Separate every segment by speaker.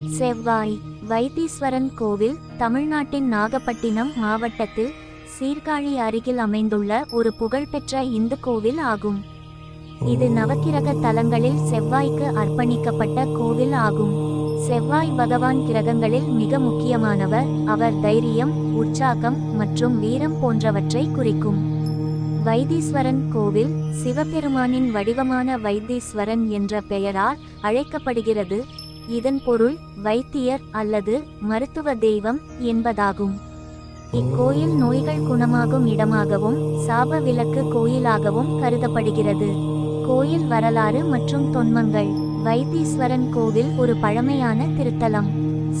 Speaker 1: செவ்வாய் வைத்தீஸ்வரன் கோவில் தமிழ்நாட்டின் நாகப்பட்டினம் மாவட்டத்தில் சீர்காழி அருகில் அமைந்துள்ள ஒரு புகழ்பெற்ற இந்து கோவில் ஆகும். இது நவக்கிரக தலங்களில் செவ்வாய்க்கு அர்ப்பணிக்கப்பட்ட கோவில் ஆகும். செவ்வாய் பகவான் கிரகங்களில் மிக முக்கியமானவர். அவர் தைரியம் உற்சாகம் மற்றும் வீரம் போன்றவற்றை குறிக்கும். வைத்தீஸ்வரன் கோவில் சிவபெருமானின் வடிவமான வைத்தீஸ்வரன் என்ற பெயரால் அழைக்கப்படுகிறது. இதன் பொருள் வைத்தியர் அல்லது மருத்துவ தெய்வம் என்பதாகும். இக்கோயில் நோய்கள் குணமாகும் இடமாகவும் சாப விளக்கு கோயிலாகவும் கருதப்படுகிறது. கோயில் வரலாறு மற்றும் தொன்மங்கள். வைத்தீஸ்வரன் கோவில் ஒரு பழமையான திருத்தலம்.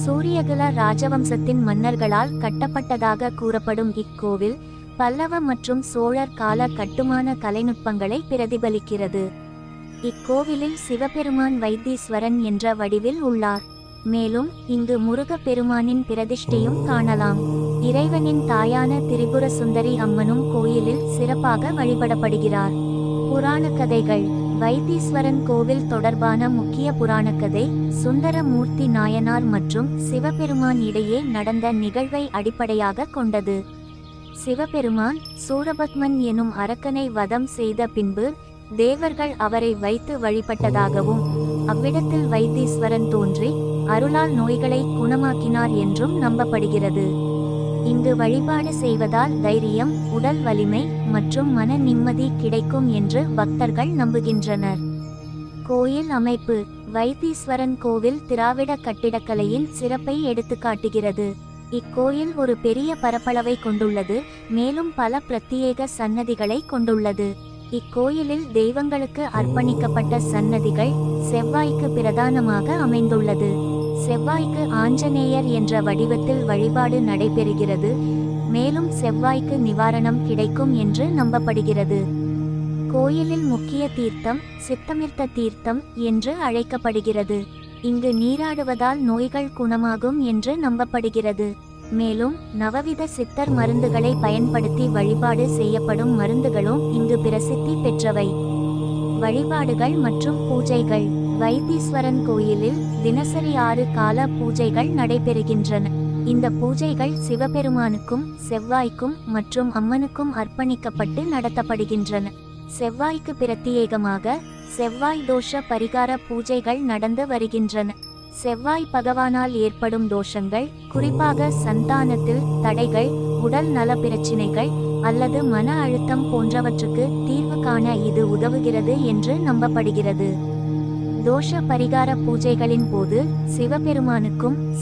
Speaker 1: சூரியகுல ராஜவம்சத்தின் மன்னர்களால் கட்டப்பட்டதாக கூறப்படும் இக்கோவில் பல்லவ மற்றும் சோழர் கால கட்டுமான கலைநுட்பங்களை பிரதிபலிக்கிறது. இக்கோவிலில் சிவபெருமான் வைத்தீஸ்வரன் என்ற வடிவில் உள்ளார். மேலும் இங்கு முருகப் பெருமானின் பிரதிஷ்டையும் காணலாம். இறைவனின் தாயான திரிபுர சுந்தரி அம்மனும் கோயிலில் சிறப்பாக வழிபடப்படுகிறார். புராண கதைகள் வைத்தீஸ்வரன் கோவில் தொடர்பான முக்கிய புராணக்கதை சுந்தரமூர்த்தி நாயனார் மற்றும் சிவபெருமான் இடையே நடந்த நிகழ்வை அடிப்படையாக கொண்டது. சிவபெருமான் சூரபத்மன் எனும் அரக்கனை வதம் செய்த பின்பு தேவர்கள் அவரை வைத்து வழிபட்டதாகவும் அவ்விடத்தில் வைத்தீஸ்வரன் தோன்றி அருளால் நோய்களை குணமாக்கினார் என்றும் நம்பப்படுகிறது. இங்கு வழிபாடு செய்வதால் தைரியம் உடல் வலிமை மற்றும் மன நிம்மதி கிடைக்கும் என்று பக்தர்கள் நம்புகின்றனர். கோயில் அமைப்பு வைத்தீஸ்வரன் கோவில் திராவிட கட்டிடக்கலையின் சிறப்பை எடுத்துக்காட்டுகிறது இக்கோயில் ஒரு பெரிய பரப்பளவை கொண்டுள்ளது மேலும் பல பிரத்யேக சன்னதிகளை கொண்டுள்ளது. இக்கோயிலில் தெய்வங்களுக்கு அர்ப்பணிக்கப்பட்ட சன்னதிகள் செவ்வாய்க்கு பிரதானமாக அமைந்துள்ளது. செவ்வாய்க்கு ஆஞ்சநேயர் என்ற வடிவத்தில் வழிபாடு நடைபெறுகிறது. மேலும் செவ்வாய்க்கு நிவாரணம் கிடைக்கும் என்று நம்பப்படுகிறது. கோயிலில் முக்கிய தீர்த்தம் சித்தமிர்த்த தீர்த்தம் என்று அழைக்கப்படுகிறது. இங்கு நீராடுவதால் நோய்கள் குணமாகும் என்று நம்பப்படுகிறது. மேலும் நவவித சித்தர் மருந்துகளை பயன்படுத்தி வழிபாடு செய்யப்படும் மருந்துகளும் இங்கு பிரசித்தி பெற்றவை. வழிபாடுகள் மற்றும் பூஜைகள். வைத்தீஸ்வரன் கோயிலில் தினசரி ஆறு கால பூஜைகள் நடைபெறுகின்றன. இந்த பூஜைகள் சிவபெருமானுக்கும் செவ்வாய்க்கும் மற்றும் அம்மனுக்கும் அர்ப்பணிக்கப்பட்டு நடத்தப்படுகின்றன. செவ்வாய்க்கு பிரத்யேகமாக செவ்வாய் தோஷ பரிகார பூஜைகள் நடந்து வருகின்றன. செவ்வாய் பகவானால் ஏற்படும் தோஷங்கள் குறிப்பாக சந்தானத்தில் தடைகள் உடல் நல பிரச்சினைகள் அல்லது மன அழுத்தம் போன்றவற்றுக்கு தீர்வு காண இது உதவுகிறது என்று நம்பப்படுகிறது. தோஷ பரிகார பூஜைகளின் போது சிவபெருமானுக்கும்